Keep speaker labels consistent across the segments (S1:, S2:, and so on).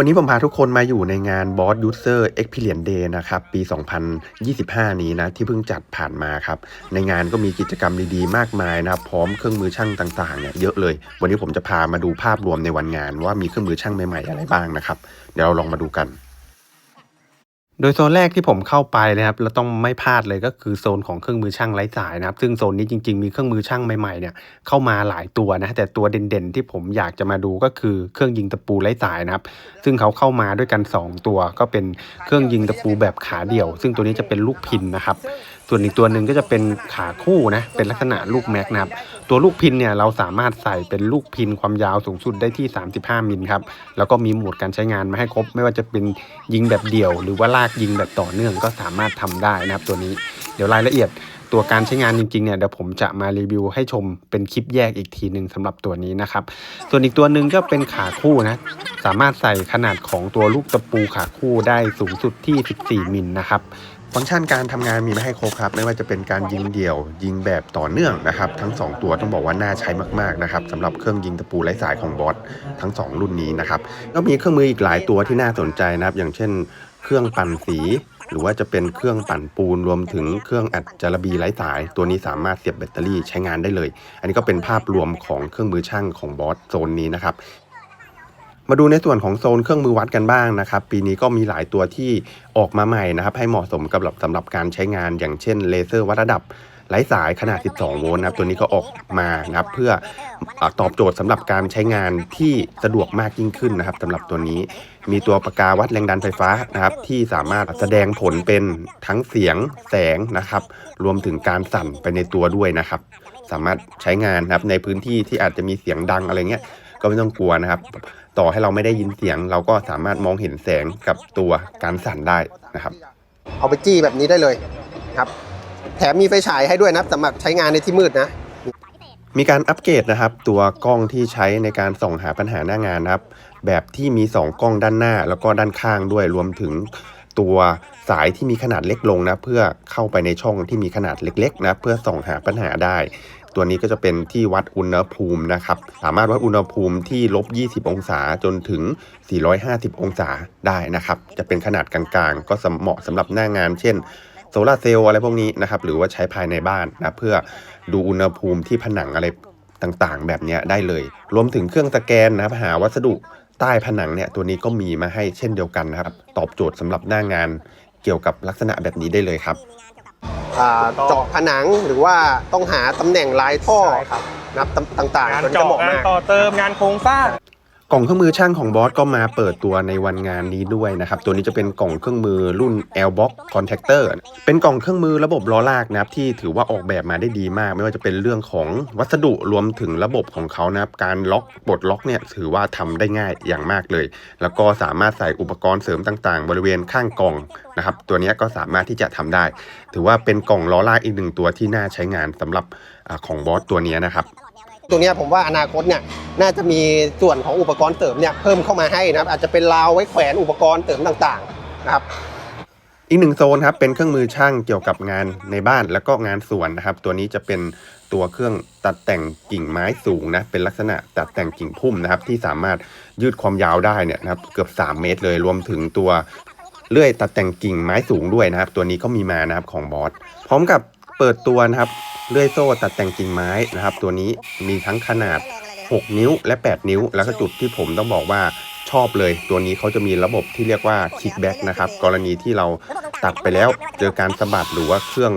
S1: วันนี้ผมพาทุกคนมาอยู่ในงาน Boss User Experience Day นะครับ ปี 2025 นี้นะ ที่เพิ่งจัดผ่านมาครับ ในงานก็มีกิจกรรมดีๆ มากมายนะครับ พร้อมเครื่องมือช่างต่างๆเนี่ยเยอะเลย วันนี้ผมจะพามาดูภาพรวมในวันงาน ว่ามีเครื่องมือช่างใหม่ๆอะไรบ้างนะครับ เดี๋ยวเราลองมาดูกัน โดยโซนแรกที่ผมเข้าไปนะครับเราต้องไม่พลาดเลยก็คือโซนของเครื่องมือช่างไร้สายนะครับ ซึ่งโซนนี้จริงๆมีเครื่องมือช่างใหม่ๆเนี่ยเข้ามาหลายตัวนะแต่ตัวเด่นๆ ที่ผมอยากจะมาดูก็คือเครื่องยิงตะปูไร้สายนะครับ ซึ่งเขาเข้ามาด้วยกัน 2 ตัว ก็เป็นเครื่องยิงตะปูแบบขาเดี่ยว ซึ่งตัวนี้จะเป็นลูกพินนะครับ ส่วนอีกตัวหนึ่งก็จะเป็นขาคู่นะ เป็นลักษณะลูกแม็กนะครับ ตัวลูกพินเนี่ยเราสามารถใส่เป็นลูกพินความยาวสูงสุดได้ที่ 35 มิลครับ แล้วก็มีโหมดการใช้งานมาให้ครบ ไม่ว่าจะเป็นยิงแบบเดี่ยว หรือว่าลากยิงแบบต่อเนื่องก็สามารถทำได้นะครับตัวนี้ เดี๋ยวรายละเอียด ตัวการใช้งานจริงๆเนี่ยเดี๋ยวผมจะมารีวิวให้ชมเป็นคลิปแยกอีกทีหนึ่งสำหรับตัวนี้นะครับ ส่วนอีกตัวหนึ่งก็เป็นขาคู่นะ สามารถใส่ขนาดของตัวลูกตะปูขาคู่ได้สูงสุดที่ 14 มิลนะครับฟังก์ชันการทำงานมีมาให้ครบครับ ไม่ว่าจะเป็นการยิงเดี่ยว ยิงแบบต่อเนื่องนะครับ ทั้ง 2 ตัวต้องบอกว่าน่าใช้มากๆนะครับสำหรับเครื่องยิงตะปูไร้สายของบอสทั้ง 2 รุ่นนี้นะครับก็มีเครื่องมืออีกหลายตัวที่น่าสนใจนะครับ อย่างเช่น เครื่องปั่นสี หรือว่าจะเป็นเครื่องปั่นปูนรวมถึงเครื่องอัดจารบีไร้สาย ตัวนี้สามารถเสียบแบตเตอรี่ใช้งานได้เลย อันนี้ก็เป็นภาพรวมของเครื่องมือช่างของบอสโซนนี้นะครับมาดูในส่วนของโซนเครื่องมือวัดกันบ้างนะครับ ปีนี้ก็มีหลายตัวที่ออกมาใหม่นะครับ ให้เหมาะสมกับสำหรับการใช้งานอย่างเช่นเลเซอร์วัดระดับ ไร้สายขนาด 12 โวลต์นะครับตัวนี้ก็ออกมานะครับเพื่ออตอบโจทย์สำหรับการใช้งานที่สะดวกมากยิ่งขึ้นนะครับสำหรับตัวนี้มีตัวปากกาวัดแรงดันไฟฟ้านะครับ ที่สามารถแสดงผลเป็นทั้งเสียงแสงนะครับ รวมถึงการสั่นไปในตัวด้วยนะครับ สามารถใช้งานนะครับในพื้นที่ที่อาจจะมีเสียงดังอะไรเงี้ยก็ไม่ต้องกลัวนะครับ ต่อให้เราไม่ได้ยินเสียง เราก็สามารถมองเห็นแสงกับตัวการสั่นได้นะครับ
S2: เอาไปจี้แบบนี้ได้เลยครับ แถมมีไฟฉายให้ด้วยนะสำหรับใช้งานในที่มืดนะ
S1: มีการอัปเกรดนะครับ ตัวกล้องที่ใช้ในการส่องหาปัญหาหน้างานนะครับ แบบที่มี 2 กล้องด้านหน้า แล้วก็ด้านข้างด้วยรวมถึงตัวสายที่มีขนาดเล็กลงนะ เพื่อเข้าไปในช่องที่มีขนาดเล็กๆนะเพื่อส่องหาปัญหาได้ ตัวนี้ก็จะเป็นที่วัดอุณหภูมินะครับ สามารถวัดอุณหภูมิที่ลบ 20 องศาจนถึง 450 องศาได้นะครับ จะเป็นขนาดกลางๆ ก็เหมาะสำหรับหน้างาน เช่น โซลาร์เซลล์อะไรพวกนี้นะครับ หรือว่าใช้ภายในบ้านนะเพื่อดูอุณหภูมิที่ผนังอะไรต่างๆ แบบเนี้ยได้เลย รวมถึงเครื่องสแกนนะครับหาวัสดุใต้ผนังเนี่ยตัวนี้ก็มีมาให้เช่นเดียวกันนะครับ ตอบโจทย์สำหรับหน้างานเกี่ยวกับลักษณะแบบนี้ได้เลยครับ
S2: อ่าเจาะผนังหรือว่าต้องหาตำแหน่งลายท่อ
S3: ใช่ครับ
S2: นะครับตต่าง
S3: งาน
S2: ๆตัวนี้จะ
S3: เจาะ
S2: เหมาะ
S3: งาน
S2: มาก
S3: ต่อเติมงานโครงสร้าง
S1: กล่องเครื่องมือช่างของบอสก็มาเปิดตัวในวันงานนี้ด้วยนะครับ ตัวนี้จะเป็นกล่องเครื่องมือรุ่น L Box Contactor เป็นกล่องเครื่องมือระบบล้อลากนะครับที่ถือว่าออกแบบมาได้ดีมาก ไม่ว่าจะเป็นเรื่องของวัสดุรวมถึงระบบของเขานะครับการล็อกปลดล็อกเนี่ยถือว่าทำได้ง่ายอย่างมากเลย แล้วก็สามารถใส่อุปกรณ์เสริมต่างๆ บริเวณข้างกล่องนะครับตัวนี้ก็สามารถที่จะทำได้ ถือว่าเป็นกล่องล้อลากอีกหนึ่งตัวที่น่าใช้งานสำหรับของบอสตัวนี้นะครับ
S2: ตัวนี้ผมว่าอนาคตเนี่ยน่าจะมีส่วนของอุปกรณ์เสริมเนี่ยเพิ่มเข้ามาให้นะครับ อาจจะเป็นราวไว้แขวนอุปกรณ์เสริมต่างๆนะครับ
S1: อีกหนึ่งโซนครับเป็นเครื่องมือช่างเกี่ยวกับงานในบ้านแล้วก็งานสวนนะครับ ตัวนี้จะเป็นตัวเครื่องตัดแต่งกิ่งไม้สูงนะเป็นลักษณะตัดแต่งกิ่งพุ่มนะครับ ที่สามารถยืดความยาวได้เนี่ยนะครับเกือบ 3 เมตรเลยรวมถึงตัวเลื่อยตัดแต่งกิ่งไม้สูงด้วยนะครับ ตัวนี้ก็มีมานะครับของบอสพร้อมกับ เปิดตัวนะครับเลื่อยโซ่ตัดแต่งกิ่งไม้นะครับ ตัวนี้มีทั้งขนาด 6 นิ้วและ 8 นิ้ว แล้วก็จุดที่ผมต้องบอกว่าชอบเลย ตัวนี้เขาจะมีระบบที่เรียกว่า kickback นะครับกรณีที่เราตัดไปแล้วเจอการสะบัดหรือว่าเครื่อง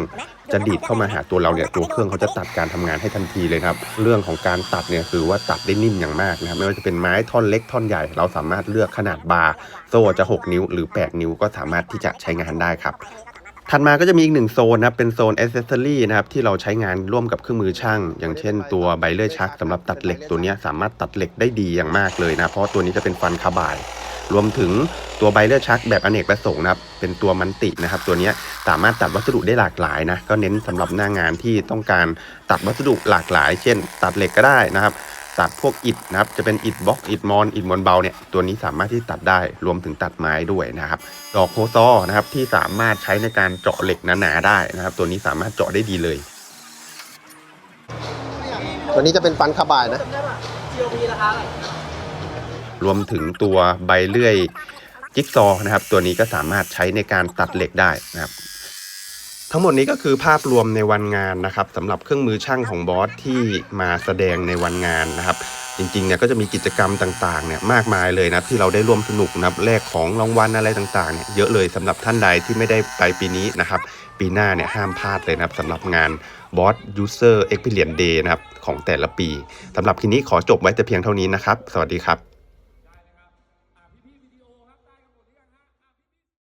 S1: จะดีดเข้ามาหาตัวเราเนี่ยตัวเครื่องเขาจะตัดการทำงานให้ทันทีเลยครับ เรื่องของการตัดเนี่ยคือว่าตัดได้นิ่มอย่างมากนะครับไม่ว่าจะเป็นไม้ท่อนเล็กท่อนใหญ่ เราสามารถเลือกขนาดบาร์โซ่จะ 6 นิ้วหรือ 8 นิ้วก็สามารถที่จะใช้งานได้ครับ ถัดมาก็จะมีอีกหนึ่งโซนนะครับ เป็นโซนอ c เซสซอรี่นะครับ ที่เราใช้งานร่วมกับเครื่องมือช่าง อย่างเช่นตัวไบเลอร์ชักสำหรับตัดเหล็กตัวนี้สามารถตัดเหล็กได้ดีอย่างมากเลยนะ เพราะตัวนี้จะเป็นฟันคาบาย รวมถึงตัวไบเลอร์ชักแบบอเนกประสงค์นะครับ เป็นตัวมันตินะครับ ตัวนี้สามารถตัดวัสดุได้หลากหลายนะ ก็เน้นสำหรับหน้างานที่ต้องการตัดวัสดุหลากหลาย เช่น ตัดเหล็กก็ได้นะครับ ตัดพวกอิฐนะครับ จะเป็นอิฐบล็อกอิฐมอนอิฐมอนเบาเนี่ยตัวนี้สามารถที่ตัดได้รวมถึงตัดไม้ด้วยนะครับ ดอกโคซอนะครับที่สามารถใช้ในการเจาะเหล็กหนาๆได้นะครับ ตัวนี้สามารถเจาะได้ดีเลย
S2: ตัวนี้จะเป็นฟันคาบายนะ
S1: รวมถึงตัวใบเลื่อยจิ๊กซอว์นะครับ ตัวนี้ก็สามารถใช้ในการตัดเหล็กได้นะครับ ทั้งหมดนี้ก็คือภาพรวมในวันงานนะครับสำหรับเครื่องมือช่างของบอสที่มาแสดงในวันงานนะครับ จริงๆเนี่ยก็จะมีกิจกรรมต่างๆเนี่ยมากมายเลยนะที่เราได้ร่วมสนุกนะครับแลกของรางวัลอะไรต่างๆเนี่ยเยอะเลยสำหรับท่านใดที่ไม่ได้ไปปีนี้นะครับ ปีหน้าเนี่ยห้ามพลาดเลยนะครับสำหรับงาน Boss User Experience Day นะครับของแต่ละปีสำหรับทีนี้ขอจบไว้แต่เพียงเท่านี้นะครับ สวัสดีครับ